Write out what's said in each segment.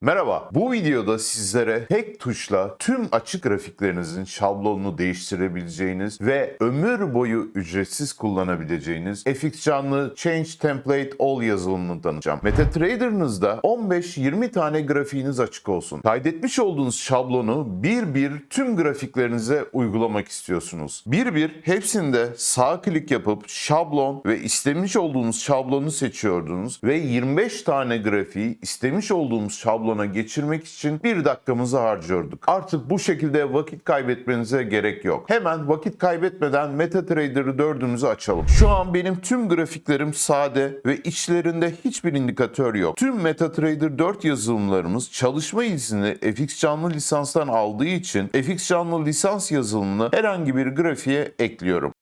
Merhaba, bu videoda sizlere tek tuşla tüm açık grafiklerinizin şablonunu değiştirebileceğiniz ve ömür boyu ücretsiz kullanabileceğiniz FX canlı Change Template All yazılımını tanıtacağım. MetaTrader'ınızda 15-20 tane grafiğiniz açık olsun. Kaydetmiş olduğunuz şablonu bir bir tüm grafiklerinize uygulamak istiyorsunuz. Bir bir hepsinde sağ klik yapıp şablon ve istemiş olduğunuz şablonu seçiyordunuz ve 25 tane grafiği istemiş olduğumuz şablona geçirmek için bir dakikamızı harcıyorduk. Artık bu şekilde vakit kaybetmenize gerek yok. Hemen vakit kaybetmeden MetaTrader'ı 4'ümüzü açalım. Şu an benim tüm grafiklerim sade ve içlerinde hiçbir indikatör yok. Tüm MetaTrader 4 yazılımlarımız çalışma izni FX canlı lisanstan aldığı için FX canlı lisans yazılımını herhangi bir grafiğe ekliyorum.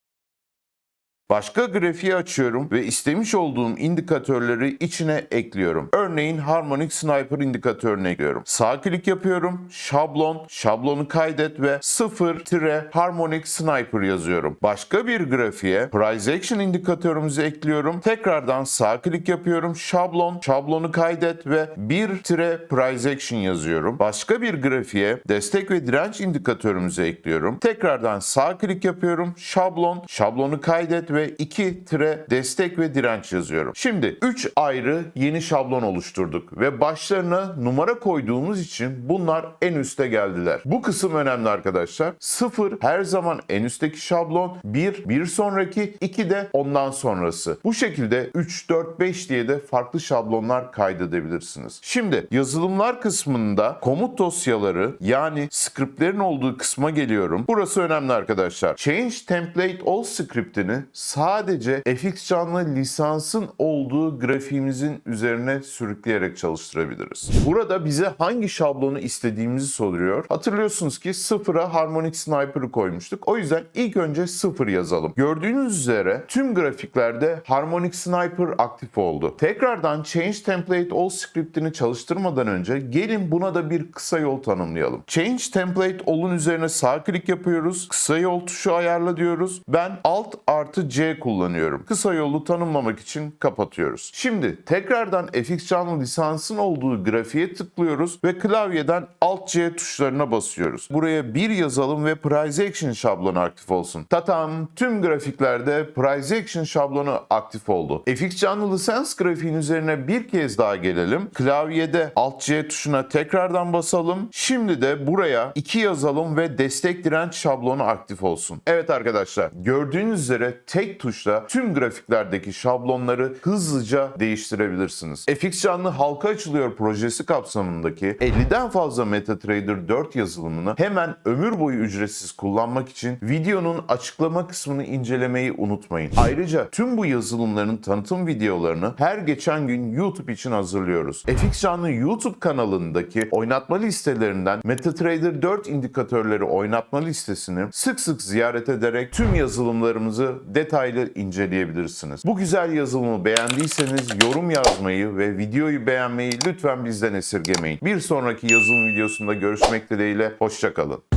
Başka grafiği açıyorum ve istemiş olduğum indikatörleri içine ekliyorum. Örneğin Harmonic Sniper indikatörünü ekliyorum. Sağ klik yapıyorum, şablon, şablonu kaydet ve 0-Harmonic Sniper yazıyorum. Başka bir grafiğe Price Action indikatörümüzü ekliyorum. Tekrardan sağ klik yapıyorum, şablon, şablonu kaydet ve 1-Price Action yazıyorum. Başka bir grafiğe destek ve direnç indikatörümüzü ekliyorum. Tekrardan sağ klik yapıyorum, şablon, şablonu kaydet ve 2 tire destek ve direnç yazıyorum. Şimdi 3 ayrı yeni şablon oluşturduk ve başlarına numara koyduğumuz için bunlar en üste geldiler. Bu kısım önemli arkadaşlar. 0 her zaman en üstteki şablon, 1 bir sonraki, 2 de ondan sonrası. Bu şekilde 3 4 5 diye de farklı şablonlar kaydedebilirsiniz. Şimdi yazılımlar kısmında komut dosyaları yani scriptlerin olduğu kısma geliyorum. Burası önemli arkadaşlar. Change Template All scriptini sadece FX canlı lisansın olduğu grafiğimizin üzerine sürükleyerek çalıştırabiliriz. Burada bize hangi şablonu istediğimizi soruyor. Hatırlıyorsunuz ki sıfıra Harmonic Sniper'ı koymuştuk. O yüzden ilk önce sıfır yazalım. Gördüğünüz üzere tüm grafiklerde Harmonic Sniper aktif oldu. Tekrardan Change Template All scriptini çalıştırmadan önce gelin buna da bir kısa yol tanımlayalım. Change Template All'un üzerine sağ klik yapıyoruz. Kısa yol tuşu ayarla diyoruz. Ben Alt artı C kullanıyorum. Kısa yolu tanımlamak için kapatıyoruz. Şimdi tekrardan FX canlı lisansın olduğu grafiğe tıklıyoruz ve klavyeden Alt C tuşlarına basıyoruz. Buraya bir yazalım ve Price Action şablonu aktif olsun. Tatam tüm grafiklerde Price Action şablonu aktif oldu. FX canlı lisans grafiğin üzerine bir kez daha gelelim. Klavyede Alt C tuşuna tekrardan basalım. Şimdi de buraya 2 yazalım ve destek direnç şablonu aktif olsun. Evet arkadaşlar gördüğünüz üzere tek tuşla tüm grafiklerdeki şablonları hızlıca değiştirebilirsiniz. FX canlı halka açılıyor projesi kapsamındaki 50'den fazla MetaTrader 4 yazılımını hemen ömür boyu ücretsiz kullanmak için videonun açıklama kısmını incelemeyi unutmayın. Ayrıca tüm bu yazılımların tanıtım videolarını her geçen gün YouTube için hazırlıyoruz. FX canlı YouTube kanalındaki oynatma listelerinden MetaTrader 4 indikatörleri oynatma listesini sık sık ziyaret ederek tüm yazılımlarımızı detaylı inceleyebilirsiniz. Bu güzel yazılımı beğendiyseniz yorum yazmayı ve videoyu beğenmeyi lütfen bizden esirgemeyin. Bir sonraki yazılım videosunda görüşmek dileğiyle, hoşçakalın.